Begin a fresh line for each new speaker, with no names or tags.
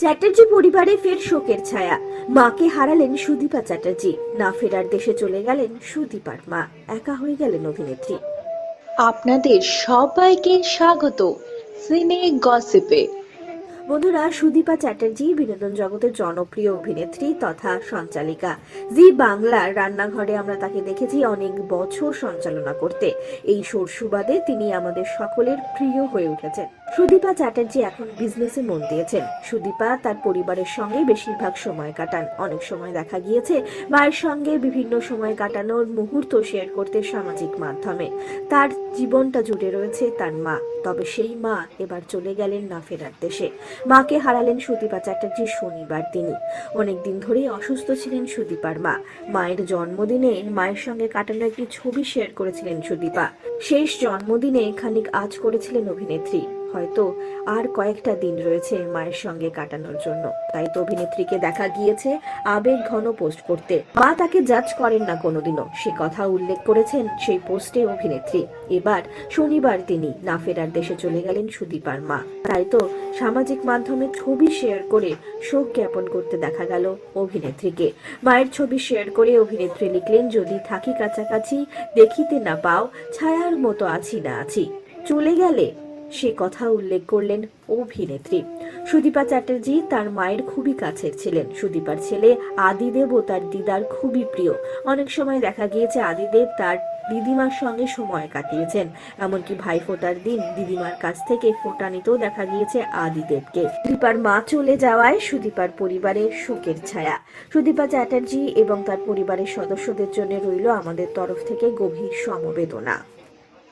চ্যাটার্জি পরিবারে ফের শোকের ছায়া। মাকে হারালেন সুদীপা চ্যাটার্জি। না ফেরার দেশে চলে গেলেন সুদীপার মা। একা হয়ে গেলেন অভিনেত্রী।
আপনাদের সবাইকে স্বাগত সিনে গসিপে।
বন্ধুরা সুদীপা চ্যাটার্জি বিনোদন জগতের জনপ্রিয় অভিনেত্রী তথা সঞ্চালিকা। জি বাংলার রান্নাঘরে আমরা তাকে দেখেছি অনেক বছর সঞ্চালনা করতে। এই সোর সুবাদে তিনি আমাদের সকলের প্রিয় হয়ে উঠেছেন। সুদীপা চ্যাটার্জি এখন বিজনেসে মন দিয়েছেন। সুদীপা তার পরিবারের সঙ্গে বেশিরভাগ সময় কাটান। অনেক সময় দেখা গিয়েছে, মায়ের সঙ্গে বিভিন্ন সময় কাটানোর মুহূর্ত শেয়ার করতে সামাজিক মাধ্যমে। তার জীবনটা জুড়ে রয়েছে তার মা। তবে সেই মা এবার চলে গেলেন না ফেরার দেশে। মাকে হারালেন সুদীপা চ্যাটার্জি শনিবার তিনি অনেকদিন ধরেই অসুস্থ ছিলেন সুদীপার মা। মায়ের জন্মদিনে মায়ের সঙ্গে কাটানো একটি ছবি শেয়ার করেছিলেন সুদীপা। শেষ জন্মদিনে খানিক আজ করেছিলেন অভিনেত্রী। হয়তো আর কয়েকটা দিন রয়েছে মায়ের সঙ্গে কাটানোর জন্য। তাই তো অভিনেত্রীকে দেখা গিয়েছে আবেগ ঘন পোস্ট করতে। মা তাকে জাজ করেন না কোনোদিনও। সে কথা উল্লেখ করেছেন সেই পোস্টে অভিনেত্রী। এবার শনিবার তিনি না ফেরার দেশে চলে গেলেন সুদীপার মা। তাই তো সামাজিক মাধ্যমে ছবি শেয়ার করে শোক জ্ঞাপন করতে দেখা গেল অভিনেত্রীকে। মায়ের ছবি শেয়ার করে অভিনেত্রী লিখলেন, যদি থাকি কাছাকাছি, দেখিতে না পাও, ছায়ার মতো আছি না আছি। চলে গেলে সে কথা উল্লেখ করলেন অভিনেত্রী। সুদীপা চ্যাটার্জি তার মায়ের খুবই কাছের ছিলেন। সুদীপার ছেলে আদিদেব ও তার দিদার খুবই প্রিয়। অনেক সময় দেখা গিয়েছে আদিদেব তার দিদিমার সঙ্গে সময় কাটিয়েছেন। এমনকি ভাই ফোটার দিন দিদিমার কাছ থেকে ফোটা নিতেও দেখা গিয়েছে আদিদেবকে। সুদীপার মা চলে যাওয়ায় সুদীপার পরিবারে শোকের ছায়া। সুদীপা চ্যাটার্জি এবং তার পরিবারের সদস্যদের জন্য রইল আমাদের তরফ থেকে গভীর সমবেদনা।